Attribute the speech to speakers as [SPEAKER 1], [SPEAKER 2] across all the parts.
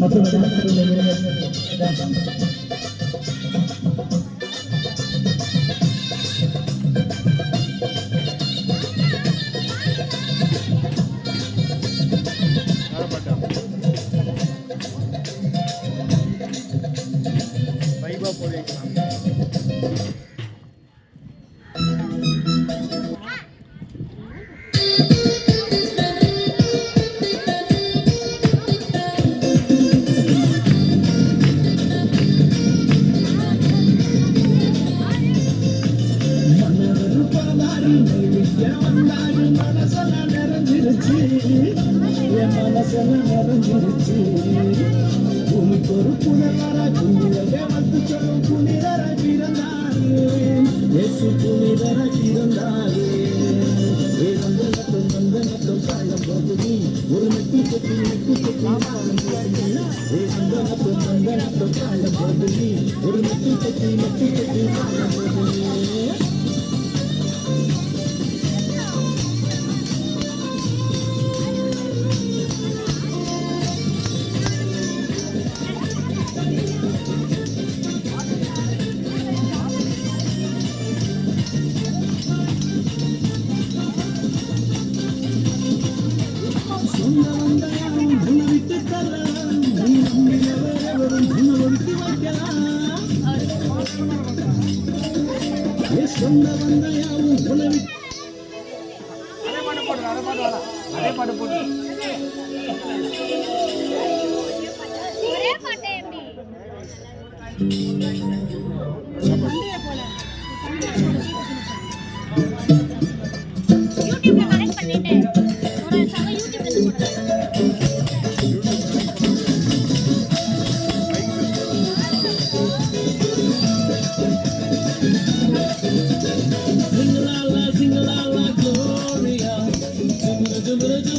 [SPEAKER 1] மற்றும் டாக்டர் இளைஞர்
[SPEAKER 2] வைபா போதைக்கலாம்
[SPEAKER 1] பூமிக்கு ஒரு புனரா குமிழக வந்து சொல்லும் புனிதர பிறந்தாரு இயேசு புனிதர பிறந்தாரு காலம் பகுதி ஒரு நெட்டி கட்டி நெட்டி கட்டி ஒரு நெட்டி நெட்டி சொந்த வந்தாலும் உன்னை விட்டு
[SPEAKER 2] அதே பாட்டு போடு அதே பாட்டு வேணாம் அதே பாட்டு போடு.
[SPEAKER 3] ஒரே பாட்டே எப்படி யூடியூப்ல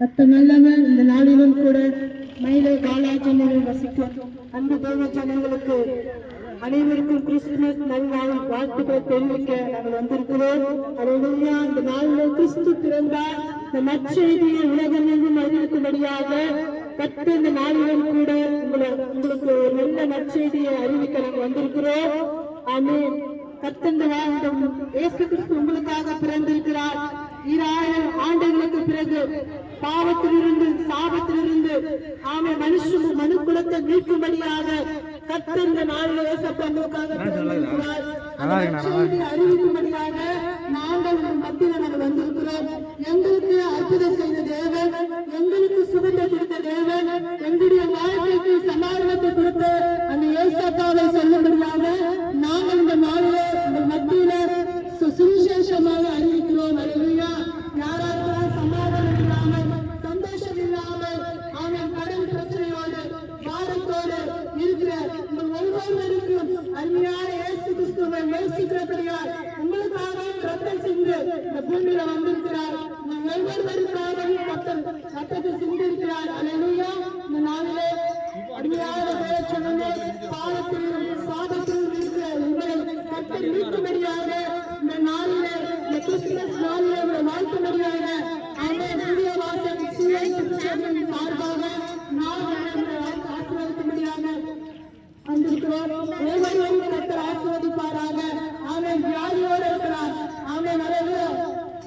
[SPEAKER 4] கத்த நல்லவர் இந்த நாளிலும் கூட மயிலை காலாச்சனையில் வசிக்கும் அன்பு தேவ ஜனங்களுக்கு அனைவருக்கும் கிறிஸ்துமஸ் நல்நாள் வாழ்த்துக்களை தெரிவிக்க நாங்கள் வந்திருக்கிறோம். அலையா இந்த நாளில் கிறிஸ்து பிறந்தார். இந்த நற்செய்தியை உலகமெங்கும் அறிவிக்கும்படியாக கத்த இந்த நாளிலும் கூட உங்களை உங்களுக்கு ஒரு நல்ல நற்செய்தியை அறிவிக்க நாங்கள் வந்திருக்கிறோம். ஆமென். கத்தந்த வாழ்ந்தம் இயேசு கிறிஸ்து உங்களுக்காக பிறந்திருக்கிறார். ஈராயிரம் ஆண்டுகளுக்கு பிறகு பாவத்திலிருந்து சாபத்திலிருந்து ஆமை மனுஷ மனு குலத்தை மீட்கும்படியாக கத்தந்த நாளில் இயேசப்பா உங்களுக்காக பிறந்திருக்கிறார். அந்த நற்செய்தியை அறிவிக்கும்படியாக நாங்கள் உங்கள் மத்தியில் நாங்கள் வந்திருக்கிறோம். எங்களுக்கு அற்புதம் செய்த தேவன் பெரியார் உங்களுக்காக ரத்தம் சிந்து இந்த பூமியில வந்திருக்கிறார். ஒவ்வொருவருக்காகவும் ரத்தம் ரத்தத்தை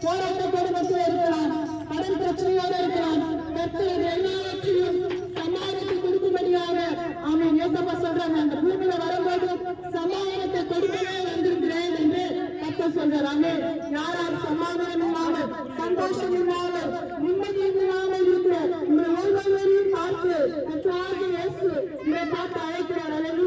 [SPEAKER 4] போராட்டத்தோடு மக்கள் இருக்கலாம் கடன் பிரச்சனையோடு இருக்கலாம் தற்போது எல்லாவற்றையும் சமாதானத்தை கொடுக்கும்படியாக அவன் யோசப்பா சொல்றாங்க அந்த பூமியில வரும்போது சமாதத்தை கொடுக்கவே வந்திருக்கிறேன் என்று கத்த சொல்றாங்க யாரால் சமாதானம் இல்லாமல் சந்தோஷம் இல்லாமல் நிம்மதி இல்லாமல் இருக்கிற உங்கள் ஒவ்வொருவரையும் பார்த்து இதை பார்த்து அழைக்கிறார். அல்லது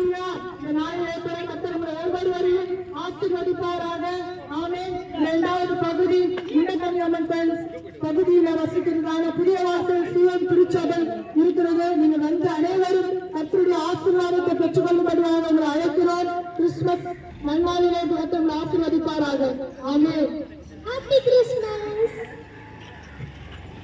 [SPEAKER 4] இண்டகமி பகுதியில வசிக்கிறதான புதிய வாசல் சிவன் திருச்சபை இருக்கிறது. நீங்க வந்து அனைவரும் கத்தருடைய ஆசீர்வாதத்தை பெற்றுக்கொள்ளும்படியாக உங்களை அழைக்கிறோம். கிறிஸ்துமஸ் நன்னாளிலே கர்த்தர் உங்களை ஆசீர்வதிப்பாராக
[SPEAKER 3] ஆமே